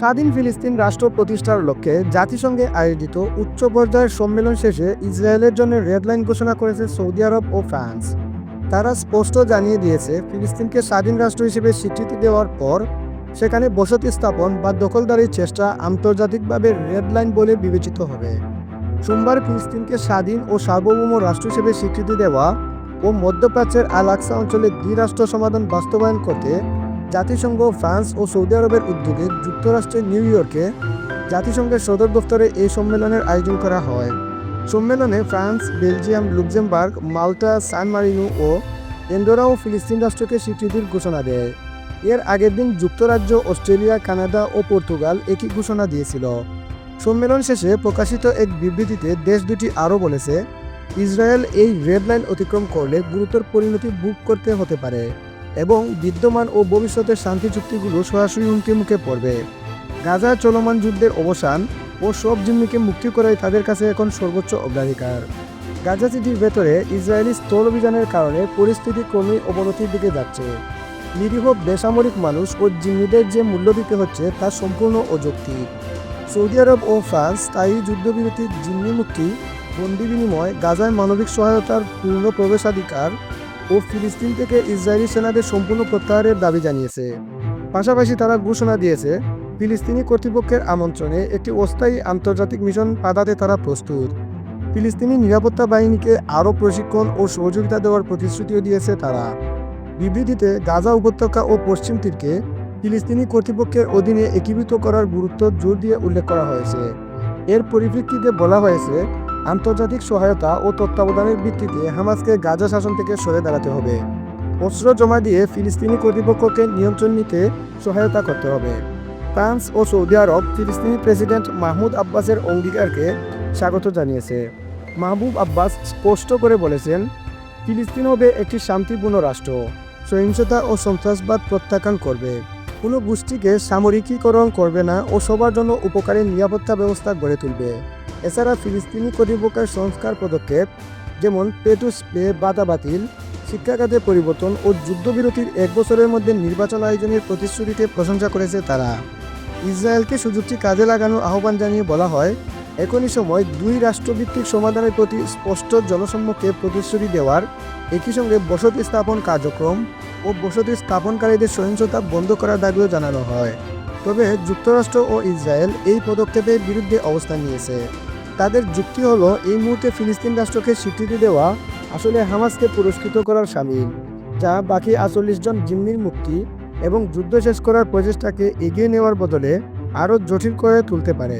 স্বাধীন ফিলিস্তিন রাষ্ট্র প্রতিষ্ঠার লক্ষ্যে জাতিসংঘে আয়োজিত উচ্চ পর্যায়ের সম্মেলন শেষে ইসরায়েলের জন্য রেড লাইন ঘোষণা করেছে সৌদি আরব ও ফ্রান্স। তারা স্পষ্ট জানিয়ে দিয়েছে, ফিলিস্তিনকে স্বাধীন রাষ্ট্র হিসেবে স্বীকৃতি দেওয়ার পর সেখানে বসতি স্থাপন বা দখলদারির চেষ্টা আন্তর্জাতিকভাবে রেড লাইন বলে বিবেচিত হবে। সোমবার ফিলিস্তিনকে স্বাধীন ও সার্বভৌম রাষ্ট্র হিসেবে স্বীকৃতি দেওয়া ও মধ্যপ্রাচ্যের আল আকসা অঞ্চলে দ্বিরাষ্ট্র সমাধান বাস্তবায়ন করতে জাতিসংঘ, ফ্রান্স ও সৌদি আরবের উদ্যোগে যুক্তরাষ্ট্রের নিউ ইয়র্কে জাতিসংঘের সদর দফতরে এই সম্মেলনের আয়োজন করা হয়। সম্মেলনে France, Belgium, Luxembourg, Malta, San Marino ও এন্ডোরা ও ফিলিস্তিন রাষ্ট্রকে স্বীকৃতির ঘোষণা দেয়। এর আগের দিন যুক্তরাজ্য, অস্ট্রেলিয়া, কানাডা ও পর্তুগাল একই ঘোষণা দিয়েছিল। সম্মেলন শেষে প্রকাশিত এক বিবৃতিতে দেশ দুটি আরও বলেছে, ইসরায়েল এই রেড লাইন অতিক্রম করলে গুরুতর পরিণতি বুক করতে হতে পারে। এবং বিদ্যমান ও ভবিষ্যতের শান্তি চুক্তিগুলো সরাসরি হুমকির মুখে পড়বে। গাজার চলমান যুদ্ধের অবসান ও সব জিম্মিকে মুক্তি করাই তাদের কাছে এখন সর্বোচ্চ অগ্রাধিকার। গাজা সিটির ভেতরে ইসরায়েলি স্থল অভিযানের কারণে পরিস্থিতি ক্রমেই অবনতির দিকে যাচ্ছে। নিরীহ বেসামরিক মানুষ ও জিম্মিদের যে মূল্য দিতে হচ্ছে তা সম্পূর্ণ অযৌক্তিক। সৌদি আরব ও ফ্রান্স স্থায়ী যুদ্ধবিরতির জিম্মি মুক্তি, বন্দি বিনিময়, গাজায় মানবিক সহায়তার পূর্ণ প্রবেশাধিকার ও ফিলিস্তিন থেকে ইসরায়েলি সেনাদের সম্পূর্ণ প্রত্যাহারের দাবি জানিয়েছে। পাশাপাশি তারা ঘোষণা দিয়েছে, ফিলিস্তিনি কর্তৃপক্ষের আমন্ত্রণে একটি অস্থায়ী আন্তর্জাতিক মিশন পাঠাতে তারা প্রস্তুত। ফিলিস্তিনি নিরাপত্তা বাহিনীকে আরও প্রশিক্ষণ ও সহযোগিতা দেওয়ার প্রতিশ্রুতিও দিয়েছে তারা। বিবৃতিতে গাজা উপত্যকা ও পশ্চিম তীরকে ফিলিস্তিনি কর্তৃপক্ষের অধীনে একীভূত করার গুরুত্ব জোর দিয়ে উল্লেখ করা হয়েছে। এর পরিপ্রেক্ষিতে বলা হয়েছে আন্তর্জাতিক সহায়তা ও তত্ত্বাবধানের ভিত্তিতে হামাসকে গাজা শাসন থেকে সরে দাঁড়াতে হবে। অস্ত্র জমা দিয়ে ফিলিস্তিনি কর্তৃপক্ষকে নিয়ন্ত্রণ নিতে সহায়তা করতে হবে। ফ্রান্স ও সৌদি আরব ফিলিস্তিনি প্রেসিডেন্ট মাহমুদ আব্বাসের অঙ্গীকারকে স্বাগত জানিয়েছে। মাহবুব আব্বাস স্পষ্ট করে বলেছেন, ফিলিস্তিন হবে একটি শান্তিপূর্ণ রাষ্ট্র। সহিংসতা ও সন্ত্রাসবাদ প্রত্যাখ্যান করবে। কোনো গোষ্ঠীকে সামরিকীকরণ করবে না ও সবার জন্য উপকারী নিরাপত্তা ব্যবস্থা গড়ে তুলবে। এছাড়া ফিলিস্তিনি কর্তৃপক্ষের সংস্কার পদক্ষেপ, যেমন পেটুস পে বাধা বাতিল, শিক্ষাখাতে পরিবর্তন ও যুদ্ধবিরতির এক বছরের মধ্যে নির্বাচন আয়োজনের প্রতিশ্রুতিতে প্রশংসা করেছে তারা। ইসরায়েলকে সুযোগটি কাজে লাগানোর আহ্বান জানিয়ে বলা হয়, এখনই সময় দুই রাষ্ট্রভিত্তিক সমাধানের প্রতি স্পষ্ট জনসম্মুখে প্রতিশ্রুতি দেওয়ার। একই সঙ্গে বসতি স্থাপন কার্যক্রম ও বসতি স্থাপনকারীদের সহিংসতা বন্ধ করার দাবিও জানানো হয়। তবে যুক্তরাষ্ট্র ও ইসরায়েল এই পদক্ষেপের বিরুদ্ধে অবস্থান নিয়েছে। তাদের যুক্তি হলো, এই মুহূর্তে ফিলিস্তিন রাষ্ট্রকে স্বীকৃতি দেওয়া আসলে হামাসকে পুরস্কৃত করার সামিল, যা বাকি আটচল্লিশ জন জিম্মির মুক্তি এবং যুদ্ধ শেষ করার প্রচেষ্টাকে এগিয়ে নেওয়ার বদলে আরও জটিল করে তুলতে পারে।